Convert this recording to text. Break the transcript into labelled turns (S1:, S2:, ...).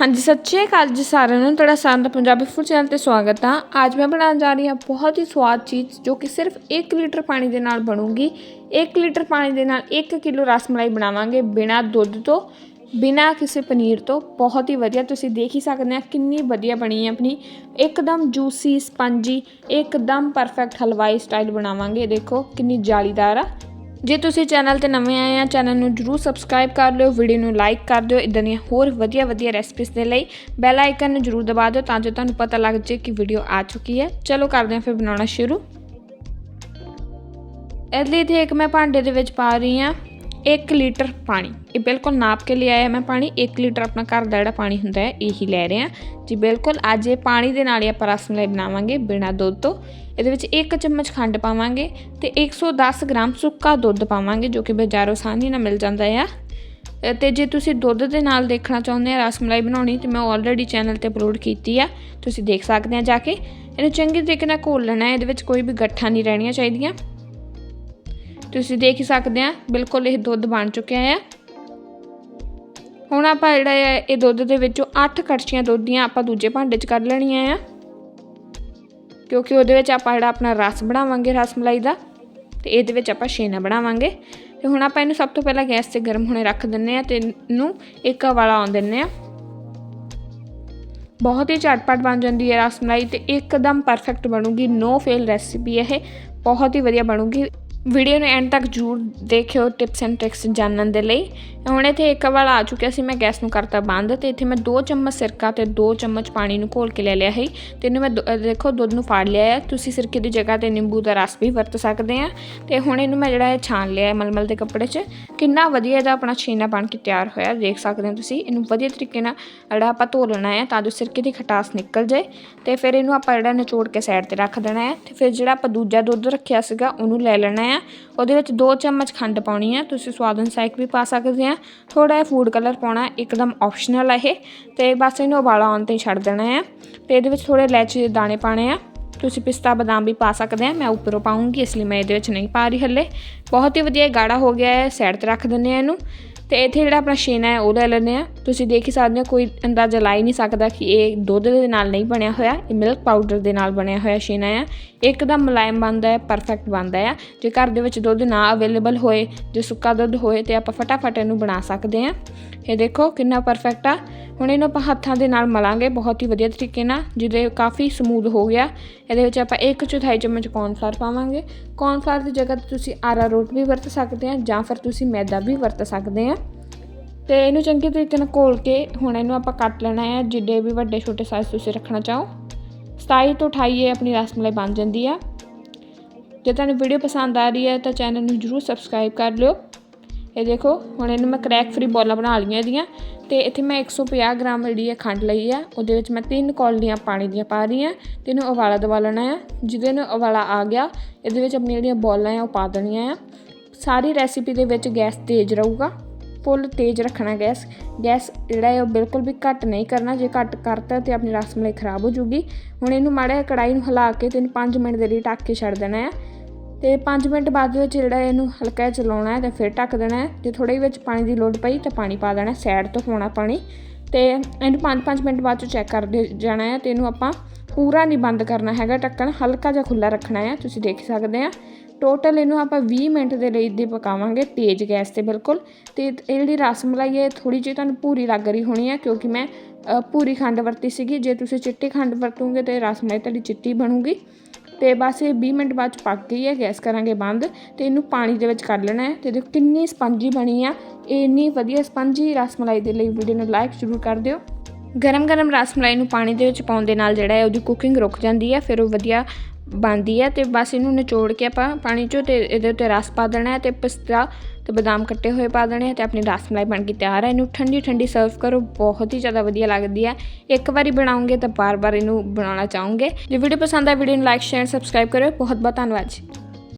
S1: ਹਾਂਜੀ, ਸਤਿ ਸ਼੍ਰੀ ਅਕਾਲ ਜੀ ਸਾਰਿਆਂ ਨੂੰ। ਤੁਹਾਡਾ ਸਾਰਿਆਂ ਦਾ ਪੰਜਾਬੀ ਫੂਡ ਚੈਨਲ ਤੇ ਸਵਾਗਤ ਆ। ਅੱਜ ਮੈਂ ਬਣਾਉਣ ਜਾ ਰਹੀ ਹਾਂ ਬਹੁਤ ਹੀ ਸਵਾਦ ਚੀਜ਼ ਜੋ ਕਿ ਸਿਰਫ 1 ਲੀਟਰ ਪਾਣੀ ਦੇ ਨਾਲ ਬਣੂਗੀ। 1 ਲੀਟਰ ਪਾਣੀ ਦੇ ਨਾਲ 1 ਕਿਲੋ ਰਸਮਲਾਈ ਬਣਾਵਾਂਗੇ ਬਿਨਾ ਦੁੱਧ ਤੋਂ, ਬਿਨਾ ਕਿਸੇ ਪਨੀਰ ਤੋਂ। ਬਹੁਤ ਹੀ ਵਧੀਆ, ਤੁਸੀਂ ਦੇਖ ਹੀ ਸਕਦੇ ਆ ਕਿੰਨੀ ਵਧੀਆ ਬਣੀ ਹੈ ਆਪਣੀ। ਇੱਕਦਮ ਜੂਸੀ, ਸਪੰਜੀ, ਇੱਕਦਮ ਪਰਫੈਕਟ ਹਲਵਾਈ ਸਟਾਈਲ ਬਣਾਵਾਂਗੇ। ਦੇਖੋ ਕਿੰਨੀ ਜਾਲੀਦਾਰ ਆ। ਜੇ ਤੁਸੀਂ ਚੈਨਲ ਤੇ ਨਵੇਂ ਆਏ ਆ, ਚੈਨਲ ਨੂੰ ਜਰੂਰ ਸਬਸਕ੍ਰਾਈਬ ਕਰ ਲਿਓ ਵੀਡੀਓ ਨੂੰ ਲਾਈਕ ਕਰ ਦਿਓ ਇਦਾਂ ਦੀਆਂ ਹੋਰ ਵਧੀਆ ਵਧੀਆ ਰੈਸਪੀਸ ਦੇ ਲਈ ਬੈਲ ਆਈਕਨ ਨੂੰ ਜਰੂਰ ਦਬਾ ਦਿਓ ਤਾਂ ਜੋ ਤੁਹਾਨੂੰ ਪਤਾ ਲੱਗ ਜਾਏ ਕਿ ਵੀਡੀਓ ਆ ਚੁੱਕੀ ਹੈ। ਚਲੋ ਕਰਦੇ ਹਾਂ ਫਿਰ ਬਣਾਉਣਾ ਸ਼ੁਰੂ। ਇਹਦੇ ਲਈ ਤੇ ਇੱਕ ਮੈਂ ਭਾਂਡੇ ਦੇ ਵਿੱਚ ਪਾ ਰਹੀ ਆ 1 ਲੀਟਰ ਪਾਣੀ। ਇਹ ਬਿਲਕੁਲ ਨਾਪ ਕੇ ਲਿਆ ਹੈ ਮੈਂ ਪਾਣੀ। 1 ਲੀਟਰ ਆਪਣਾ ਘਰ ਦਾ ਜਿਹੜਾ ਪਾਣੀ ਹੁੰਦਾ ਹੈ, ਇਹੀ ਲੈ ਰਹੇ। ਆ ਜੀ ਬਿਲਕੁਲ, ਅੱਜ ਇਹ ਪਾਣੀ ਦੇ ਨਾਲ ਹੀ ਆਪਾਂ ਰਸਮਲਾਈ ਬਣਾਵਾਂਗੇ ਬਿਨਾ ਦੁੱਧ ਤੋਂ। ਇਹਦੇ ਵਿੱਚ 1 ਚਮਚ ਖੰਡ ਪਾਵਾਂਗੇ ਤੇ 110 ਗ੍ਰਾਮ ਸੁੱਕਾ ਦੁੱਧ ਪਾਵਾਂਗੇ, ਜੋ ਕਿ ਬਾਜ਼ਾਰੋਂ ਆਸਾਨੀ ਨਾਲ ਮਿਲ ਜਾਂਦਾ ਆ। ਤੇ ਜੇ ਤੁਸੀਂ ਦੁੱਧ ਦੇ ਨਾਲ ਦੇਖਣਾ ਚਾਹੁੰਦੇ ਆ ਰਸਮਲਾਈ ਬਣਾਉਣੀ, ਤੇ ਮੈਂ ਆਲਰੇਡੀ ਚੈਨਲ ਤੇ ਅਪਲੋਡ ਕੀਤੀ ਆ। ਤੁਸੀਂ ਦੇਖ ਸਕਦੇ ਆ ਜਾ ਕੇ। ਇਹਨੂੰ ਚੰਗੇ ਤਰੀਕੇ ਨਾਲ ਘੋਲ ਲੈਣਾ ਹੈ। ਇਹਦੇ ਵਿੱਚ ਕੋਈ ਵੀ ਗੱਠਾਂ ਨਹੀਂ ਰਹਿਣੀਆਂ ਚਾਹੀਦੀਆਂ। ਤੁਸੀਂ ਦੇਖ ਹੀ ਸਕਦੇ ਆ, ਬਿਲਕੁਲ ਇਹ ਦੁੱਧ ਬਣ ਚੁੱਕਿਆ ਆ। ਹੁਣ ਆਪਾਂ ਜਿਹੜਾ ਹੈ ਇਹ ਦੁੱਧ ਦੇ ਵਿੱਚੋਂ 8 ਕੜਛੀਆਂ ਦੁੱਧ ਦੀਆਂ ਆਪਾਂ ਦੂਜੇ ਭਾਂਡੇ 'ਚ ਕੱਢ ਲੈਣੀਆਂ ਆ। ਕਿਉਂਕਿ ਉਹਦੇ ਵਿੱਚ ਆਪਾਂ ਜਿਹੜਾ ਆਪਣਾ ਰਸ ਬਣਾਵਾਂਗੇ, ਰਸ ਮਲਾਈ ਦਾ, ਤੇ ਇਹਦੇ ਵਿੱਚ ਆਪਾਂ ਛੇਨਾ ਬਣਾਵਾਂਗੇ। ਤੇ ਹੁਣ ਆਪਾਂ ਇਹਨੂੰ ਸਭ ਤੋਂ ਪਹਿਲਾਂ ਗੈਸ ਤੇ ਗਰਮ ਹੋਣੇ ਰੱਖ ਦਿੰਨੇ ਆ ਤੇ ਇਹਨੂੰ ਇੱਕ ਵਾਲਾ ਆਉਣ ਦਿੰਨੇ ਆ। ਬਹੁਤ ਹੀ ਝਟਪਟ ਬਣ ਜਾਂਦੀ ਹੈ ਰਸ ਮਲਾਈ ਤੇ ਇੱਕਦਮ ਪਰਫੈਕਟ ਬਣੂਗੀ। ਨੋ ਫੇਲ ਰੈਸਿਪੀ ਇਹ, ਬਹੁਤ ਹੀ ਵਧੀਆ ਬਣੂਗੀ। ਵੀਡੀਓ ਨੂੰ ਐਂਡ ਤੱਕ ਜਰੂਰ ਦੇਖਿਓ ਟਿਪਸ ਐਂਡ ਟ੍ਰਿਕਸ ਜਾਣਨ ਦੇ ਲਈ। ਹੁਣ ਇੱਥੇ ਇੱਕ ਵਾਰ ਆ ਚੁੱਕਿਆ ਸੀ, ਮੈਂ ਗੈਸ ਨੂੰ ਕਰਤਾ ਬੰਦ ਤੇ ਇੱਥੇ ਮੈਂ 2 ਚਮਚ ਸਿਰਕਾ ਤੇ 2 ਚਮਚ ਪਾਣੀ ਨੂੰ ਘੋਲ ਕੇ ਲੈ ਲਿਆ ਹੈ ਤੇ ਇਹਨੂੰ ਮੈਂ ਦੇਖੋ ਦੁੱਧ ਨੂੰ ਫਾੜ ਲਿਆ ਹੈ, ਤੁਸੀਂ ਸਿਰਕੇ ਦੀ ਜਗ੍ਹਾ ਤੇ ਨਿੰਬੂ ਦਾ ਰਸ ਵੀ ਵਰਤ ਸਕਦੇ ਆ। ਤੇ ਹੁਣ ਇਹਨੂੰ ਮੈਂ ਜਿਹੜਾ ਹੈ ਛਾਣ ਲਿਆ ਹੈ ਮਲਮਲ ਦੇ ਕੱਪੜੇ 'ਚ, ਕਿੰਨਾ ਵਧੀਆ ਇਹਦਾ ਆਪਣਾ ਛੀਨਾ ਬਣ ਕੇ ਤਿਆਰ ਹੋਇਆ, ਦੇਖ ਸਕਦੇ ਹੋ ਤੁਸੀਂ। ਇਹਨੂੰ ਵਧੀਆ ਤਰੀਕੇ ਨਾਲ ਜਿਹੜਾ ਆਪਾਂ ਧੋ ਲੈਣਾ ਹੈ ਤਾਂ ਜੋ ਸਿਰਕੇ ਦੀ ਖਟਾਸ ਨਿਕਲ ਜਾਏ। ਤੇ ਫਿਰ ਇਹਨੂੰ ਆਪਾਂ ਜਿਹੜਾ ਨਿਚੋੜ ਕੇ ਸਾਈਡ ਤੇ ਰੱਖ ਦੇਣਾ ਹੈ। ਤੇ ਫਿਰ ਜਿਹੜਾ ਆਪਾਂ ਦੂਜਾ ਦੁੱਧ ਰੱਖਿਆ ਸੀਗਾ, ਉਹਨੂੰ ਲੈ ਲੈਣਾ ਹੈ। ਉਹਦੇ ਵਿੱਚ 2 ਚਮਚ ਖੰਡ ਪਾਉਣੀ ਹੈ। ਤੁਸੀਂ ਸਵਾਦ ਅਨੁਸਾਰ ਵੀ ਪਾ ਸਕਦੇ ਆ ਥੋੜਾ ਜਿਹਾ ਫੂਡ ਕਲਰ ਪਾਉਣਾ ਇੱਕਦਮ ਆਪਸ਼ਨਲ ਹੈ ਇਹ। ਤੇ ਬਸ ਇਹਨੂੰ ਉਬਾਲਾ ਆਉਣ ਤੇ ਛੱਡ ਦੇਣਾ ਆ ਤੇ ਇਹਦੇ ਵਿੱਚ ਥੋੜੇ ਇਲਾਇਚੀ ਦੇ ਦਾਣੇ ਪਾਣੇ ਆ। ਤੁਸੀਂ ਪਿਸਤਾ ਬਦਾਮ ਵੀ ਪਾ ਸਕਦੇ ਆ ਮੈਂ ਉੱਪਰੋਂ ਪਾਉਂਗੀ ਇਸ ਲਈ ਮੈਂ ਇਹਦੇ ਵਿੱਚ ਨਹੀਂ ਪਾ ਰਹੀ ਹੱਲੇ। ਬਹੁਤ ਹੀ ਵਧੀਆ ਗਾੜਾ ਹੋ ਗਿਆ ਹੈ। ਸਾਈਡ ਤੇ ਰੱਖ ਦਿੰਨੇ ਆ ਇਹਨੂੰ। ਤੇ ਇੱਥੇ ਜਿਹੜਾ ਆਪਣਾ ਛੇਨਾ ਹੈ ਉਹ ਲੈ ਲੈਣੇ ਆ ਤੁਸੀਂ ਦੇਖ ਹੀ ਸਕਦੇ ਹੋ, ਕੋਈ ਅੰਦਾਜ਼ਾ ਲਾ ਹੀ ਨਹੀਂ ਸਕਦਾ ਕਿ ਇਹ ਦੁੱਧ ਦੇ ਨਾਲ ਨਹੀਂ ਬਣਿਆ ਹੋਇਆ, ਇਹ ਮਿਲਕ ਪਾਊਡਰ ਦੇ ਨਾਲ ਬਣਿਆ ਹੋਇਆ ਸ਼ੇਨਾ ਹੈ ਇੱਕਦਮ ਮੁਲਾਇਮ ਬਣਦਾ ਹੈ ਪਰਫੈਕਟ ਬਣਦਾ ਆ ਜੇ ਘਰ ਦੇ ਵਿੱਚ ਦੁੱਧ ਨਾ ਅਵੇਲੇਬਲ ਹੋਏ, ਜੇ ਸੁੱਕਾ ਦੁੱਧ ਹੋਏ ਤੇ ਆਪਾਂ ਫਟਾਫਟ ਇਹਨੂੰ ਬਣਾ ਸਕਦੇ ਆ ਇਹ ਦੇਖੋ ਕਿੰਨਾ ਪਰਫੈਕਟ ਆ। ਹੁਣ ਇਹਨੂੰ ਆਪਾਂ ਹੱਥਾਂ ਦੇ ਨਾਲ ਮਲਾਂਗੇ, ਬਹੁਤ ਹੀ ਵਧੀਆ ਤਰੀਕੇ ਨਾਲ, ਜਿਹਦੇ ਕਾਫੀ ਸਮੂਦ ਹੋ ਗਿਆ। ਇਹਦੇ ਵਿੱਚ ਆਪਾਂ 1 ਚੌਥਾਈ ਚਮਚ ਕੌਰਨਫਲਾਰ ਪਾਵਾਂਗੇ। ਕੌਰਨਫਲਾਰ ਦੀ ਜਗ੍ਹਾ ਤੇ ਤੁਸੀਂ ਆਰਾ ਰੋਟ ਵੀ ਵਰਤ ਸਕਦੇ ਆ ਜਾਂ ਫਿਰ ਤੁਸੀਂ ਮੈਦਾ ਵੀ ਵਰਤ ਸਕਦੇ ਆ ਤੇ ਇਹਨੂੰ ਚੰਗੇ ਤਰੀਕੇ ਨਾਲ ਘੋਲ ਕੇ ਹੁਣ ਇਹਨੂੰ ਆਪਾਂ ਕੱਟ ਲੈਣਾ ਹੈ। ਜਿੱਡੇ ਵੀ ਵੱਡੇ ਛੋਟੇ ਸਾਈਜ਼ ਤੁਸੀਂ ਰੱਖਣਾ ਚਾਹੋ। 27 ਤੋਂ 28 ਇਹ ਆਪਣੀ ਰਸਮਲਾਈ ਬਣ ਜਾਂਦੀ ਆ ਜੇ ਤੁਹਾਨੂੰ ਵੀਡੀਓ ਪਸੰਦ ਆ ਰਹੀ ਹੈ ਤਾਂ ਚੈਨਲ ਨੂੰ ਜਰੂਰ ਸਬਸਕ੍ਰਾਈਬ ਕਰ ਲਿਓ। ਇਹ ਦੇਖੋ, ਹੁਣ ਇਹਨੂੰ ਮੈਂ ਕ੍ਰੈਕ ਫ੍ਰੀ ਬੋਲਾਂ ਬਣਾ ਲਈਆਂ ਇਹਦੀਆਂ। ਤੇ ਇੱਥੇ ਮੈਂ 150 ਗ੍ਰਾਮ ਜਿਹੜੀ ਹੈ ਖੰਡ ਲਈ ਆ ਉਹਦੇ ਵਿੱਚ ਮੈਂ ਤਿੰਨ ਕੌਲੀਆਂ ਪਾਣੀ ਦੀਆਂ ਪਾ ਰਹੀ ਆ ਤੇ ਇਹਨੂੰ ਉਬਾਲਾ ਦਵਾ ਲੈਣਾ ਆ ਜਿਹਦੇ ਨੂੰ ਉਬਾਲਾ ਆ ਗਿਆ, ਇਹਦੇ ਵਿੱਚ ਆਪਣੀਆਂ ਜਿਹੜੀਆਂ ਬੋਲਾਂ ਆ ਉਹ ਪਾ ਦੇਣੀਆਂ ਆ। ਸਾਰੀ ਰੈਸਿਪੀ ਦੇ ਵਿੱਚ ਗੈਸ ਤੇਜ਼ ਰਹੂਗਾ। ਫੁੱਲ ਤੇਜ਼ ਰੱਖਣਾ ਗੈਸ ਗੈਸ ਜਿਹੜਾ ਹੈ ਉਹ ਬਿਲਕੁਲ ਵੀ ਘੱਟ ਨਹੀਂ ਕਰਨਾ, ਜੇ ਘੱਟ ਕਰਤਾ ਤੇ ਆਪਣੀ ਰਸਮਲਾਈ ਖਰਾਬ ਹੋ ਜੂਗੀ ਹੁਣ ਇਹਨੂੰ ਮਾੜਾ ਕੜਾਈ ਨੂੰ ਹਿਲਾ ਕੇ ਤੇ ਇਹਨੂੰ 5 ਮਿੰਟ ਦੇ ਲਈ ਢੱਕ ਕੇ ਛੱਡ ਦੇਣਾ ਹੈ। ਤੇ 5 ਮਿੰਟ ਬਾਅਦ ਵਿੱਚ ਜਿਹੜਾ ਇਹਨੂੰ ਹਲਕਾ ਚਲਾਉਣਾ ਹੈ ਤੇ ਫਿਰ ਢੱਕ ਦੇਣਾ ਹੈ। ਜੇ ਥੋੜੀ ਵਿੱਚ ਪਾਣੀ ਦੀ ਲੋੜ ਪਈ ਤਾਂ ਪਾਣੀ ਪਾ ਦੇਣਾ ਸਾਈਡ ਤੋਂ ਹੋਣਾ ਪਾਣੀ। ਤੇ ਇਹਨੂੰ 5-5 ਮਿੰਟ ਬਾਅਦ ਚ ਚੈੱਕ ਕਰਦੇ ਜਾਣਾ ਹੈ ਤੇ ਇਹਨੂੰ ਆਪਾਂ ਪੂਰਾ ਨਹੀਂ ਬੰਦ ਕਰਨਾ ਹੈਗਾ ਢੱਕਣ, ਹਲਕਾ ਜਿਹਾ ਖੁੱਲਾ ਰੱਖਣਾ ਹੈ, ਤੁਸੀਂ ਦੇਖ ਸਕਦੇ ਆ ਟੋਟਲ ਇਹਨੂੰ ਆਪਾਂ 20 ਮਿੰਟ ਦੇ ਲਈ ਦੇ ਪਕਾਵਾਂਗੇ ਤੇਜ਼ ਗੈਸ ਤੇ ਬਿਲਕੁਲ। ਤੇ ਇਹ ਜਿਹੜੀ ਰਸ ਮਲਾਈ ਹੈ ਥੋੜੀ ਜਿਹੀ ਤੁਹਾਨੂੰ ਪੂਰੀ ਲੱਗ ਰਹੀ ਹੋਣੀ ਹੈ ਕਿਉਂਕਿ ਮੈਂ ਪੂਰੀ ਖੰਡ ਵਰਤੀ ਸੀਗੀ। ਜੇ ਤੁਸੀਂ ਚਿੱਟੀ ਖੰਡ ਵਰਤੋਗੇ ਤੇ ਰਸ ਮਲਾਈ ਤੁਹਾਡੀ ਚਿੱਟੀ ਬਣੂਗੀ। ਤੇ ਬਸ ਇਹ 20 ਮਿੰਟ ਬਾਅਦ ਪੱਕ ਗਈ ਹੈ, ਗੈਸ ਕਰਾਂਗੇ ਬੰਦ ਤੇ ਇਹਨੂੰ ਪਾਣੀ ਦੇ ਵਿੱਚ ਕਰ ਲੈਣਾ ਹੈ। ਤੇ ਦੇਖੋ ਕਿੰਨੀ ਸਪੰਜੀ ਬਣੀ ਆ। ਇਹ ਇੰਨੀ ਵਧੀਆ ਸਪੰਜੀ ਰਸ ਮਲਾਈ ਦੇ ਲਈ ਵੀਡੀਓ ਨੂੰ ਲਾਈਕ ਜ਼ਰੂਰ ਕਰ ਦਿਓ। ਗਰਮ ਗਰਮ ਰਸ ਮਲਾਈ ਨੂੰ ਪਾਣੀ ਦੇ ਵਿੱਚ ਪਾਉਣ ਦੇ ਨਾਲ ਜਿਹੜਾ ਹੈ, ਉਹਦੀ ਕੁਕਿੰਗ ਰੁਕ ਜਾਂਦੀ ਹੈ। ਫਿਰ ਉਹ ਵਧੀਆ ਬਣਦੀ ਹੈ ਤੇ ਬਸ ਇਹਨੂੰ ਨਿਚੋੜ ਕੇ ਆਪਾਂ ਪਾਣੀ ਚੋਂ ਤੇ ਇਹਦੇ ਉੱਤੇ ਰਸ ਪਾ ਦੇਣਾ ਹੈ ਤੇ ਪਿਸਤਾ ਤੇ ਬਦਾਮ ਕੱਟੇ ਹੋਏ ਪਾ ਦੇਣੇ ਤੇ ਆਪਣੀ ਰਸ ਮਲਾਈ ਬਣ ਕੇ ਤਿਆਰ ਹੈ। ਇਹਨੂੰ ਠੰਡੀ ਠੰਡੀ ਸਰਵ ਕਰੋ, ਬਹੁਤ ਹੀ ਜ਼ਿਆਦਾ ਵਧੀਆ ਲੱਗਦੀ ਹੈ। ਇੱਕ ਵਾਰੀ ਬਣਾਉਂਗੇ ਤਾਂ ਬਾਰ-ਬਾਰ ਇਹਨੂੰ ਬਣਾਉਣਾ ਚਾਹੋਗੇ। ਜੇ ਵੀਡੀਓ ਪਸੰਦ ਆਏ ਵੀਡੀਓ ਨੂੰ ਲਾਈਕ ਸ਼ੇਅਰ ਸਬਸਕ੍ਰਾਈਬ ਕਰੋ ਬਹੁਤ ਬਹੁਤ ਧੰਨਵਾਦ ਜੀ।